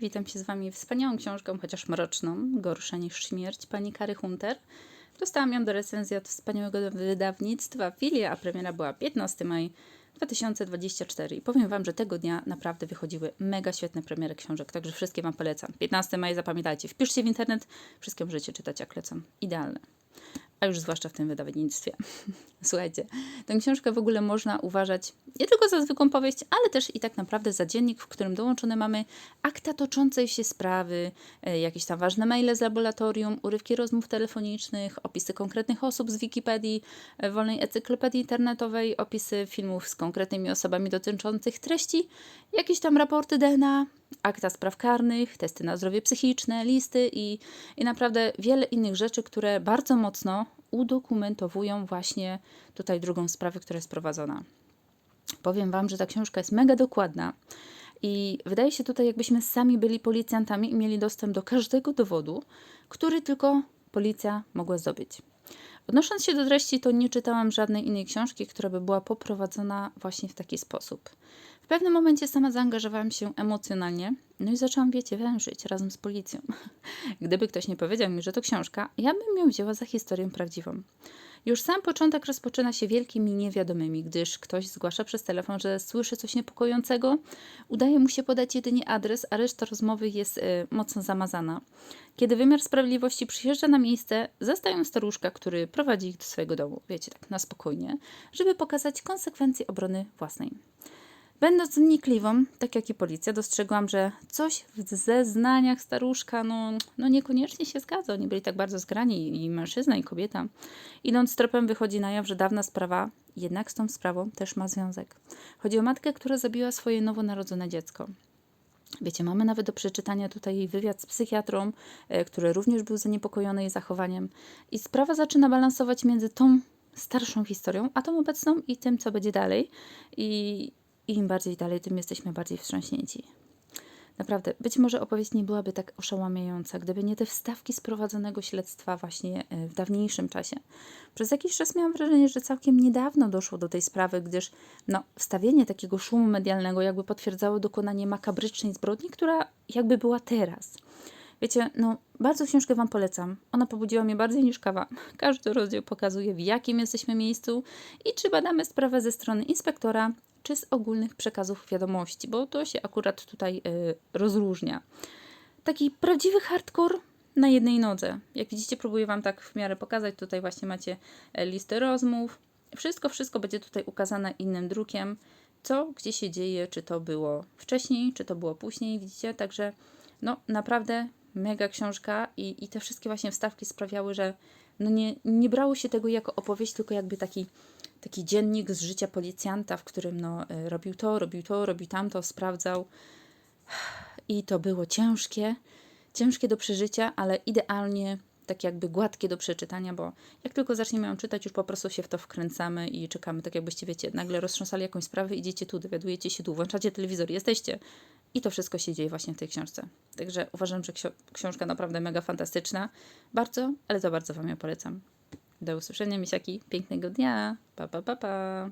Witam się z Wami wspaniałą książką, chociaż mroczną, Gorsza niż śmierć, pani Kary Hunter. Dostałam ją do recenzji od wspaniałego wydawnictwa Filia, a premiera była 15 maj 2024. I powiem Wam, że tego dnia naprawdę wychodziły mega świetne premiery książek, także wszystkie Wam polecam. 15 maj zapamiętajcie, wpiszcie w internet, wszystkie możecie czytać jak lecą. Idealne. A już zwłaszcza w tym wydawnictwie. Słuchajcie, tę książkę w ogóle można uważać nie tylko za zwykłą powieść, ale też i tak naprawdę za dziennik, w którym dołączone mamy akta toczącej się sprawy, e, jakieś tam ważne maile z laboratorium, urywki rozmów telefonicznych, opisy konkretnych osób z Wikipedii, e, wolnej encyklopedii internetowej, opisy filmów z konkretnymi osobami dotyczących treści, jakieś tam raporty DNA, akta spraw karnych, testy na zdrowie psychiczne, listy i, i naprawdę wiele innych rzeczy, które bardzo mocno udokumentowują właśnie tutaj drugą sprawę, która jest prowadzona. Powiem Wam, że ta książka jest mega dokładna i wydaje się tutaj, jakbyśmy sami byli policjantami i mieli dostęp do każdego dowodu, który tylko policja mogła zdobyć. Odnosząc się do treści, to nie czytałam żadnej innej książki, która by była poprowadzona właśnie w taki sposób. W pewnym momencie sama zaangażowałam się emocjonalnie, no i zaczęłam, wiecie, wężyć razem z policją. Gdyby ktoś nie powiedział mi, że to książka, ja bym ją wzięła za historię prawdziwą. Już sam początek rozpoczyna się wielkimi niewiadomymi, gdyż ktoś zgłasza przez telefon, że słyszy coś niepokojącego. Udaje mu się podać jedynie adres, a reszta rozmowy jest y, mocno zamazana. Kiedy wymiar sprawiedliwości przyjeżdża na miejsce, zastają staruszka, który prowadzi ich do swojego domu, wiecie, tak na spokojnie, żeby pokazać konsekwencje obrony własnej. Będąc wnikliwą, tak jak i policja, dostrzegłam, że coś w zeznaniach staruszka, no, no niekoniecznie się zgadza. Oni byli tak bardzo zgrani, i mężczyzna, i kobieta. Idąc tropem wychodzi na jaw, że dawna sprawa jednak z tą sprawą też ma związek. Chodzi o matkę, która zabiła swoje nowonarodzone dziecko. Wiecie, mamy nawet do przeczytania tutaj wywiad z psychiatrą, e, który również był zaniepokojony jej zachowaniem. I sprawa zaczyna balansować między tą starszą historią, a tą obecną i tym, co będzie dalej. I, im bardziej dalej, tym jesteśmy bardziej wstrząśnięci. Naprawdę, być może opowieść nie byłaby tak oszałamiająca, gdyby nie te wstawki z prowadzonego śledztwa właśnie e, w dawniejszym czasie. Przez jakiś czas miałam wrażenie, że całkiem niedawno doszło do tej sprawy, gdyż no, wstawienie takiego szumu medialnego jakby potwierdzało dokonanie makabrycznej zbrodni, która jakby była teraz. Wiecie, no bardzo książkę Wam polecam. Ona pobudziła mnie bardziej niż kawa. Każdy rozdział pokazuje, w jakim jesteśmy miejscu i czy badamy sprawę ze strony inspektora, czy z ogólnych przekazów wiadomości, bo to się akurat tutaj y, rozróżnia. Taki prawdziwy hardcore na jednej nodze. Jak widzicie, próbuję Wam tak w miarę pokazać. Tutaj właśnie macie e, listę rozmów. Wszystko, wszystko będzie tutaj ukazane innym drukiem. Co, gdzie się dzieje, czy to było wcześniej, czy to było później, widzicie? Także no naprawdę mega książka i, i te wszystkie właśnie wstawki sprawiały, że no nie, nie brało się tego jako opowieść, tylko jakby taki, taki dziennik z życia policjanta, w którym no, y, robił to, robił to, robił tamto, sprawdzał. I to było ciężkie, ciężkie do przeżycia, ale idealnie tak jakby gładkie do przeczytania, bo jak tylko zaczniemy ją czytać, już po prostu się w to wkręcamy i czekamy, tak jakbyście, wiecie, nagle roztrząsali jakąś sprawę, idziecie tu, dowiadujecie się tu, włączacie telewizor, jesteście. I to wszystko się dzieje właśnie w tej książce. Także uważam, że książka naprawdę mega fantastyczna. Bardzo, ale to bardzo Wam ją polecam. Do usłyszenia, misiaki. Pięknego dnia. Pa, pa, pa, pa.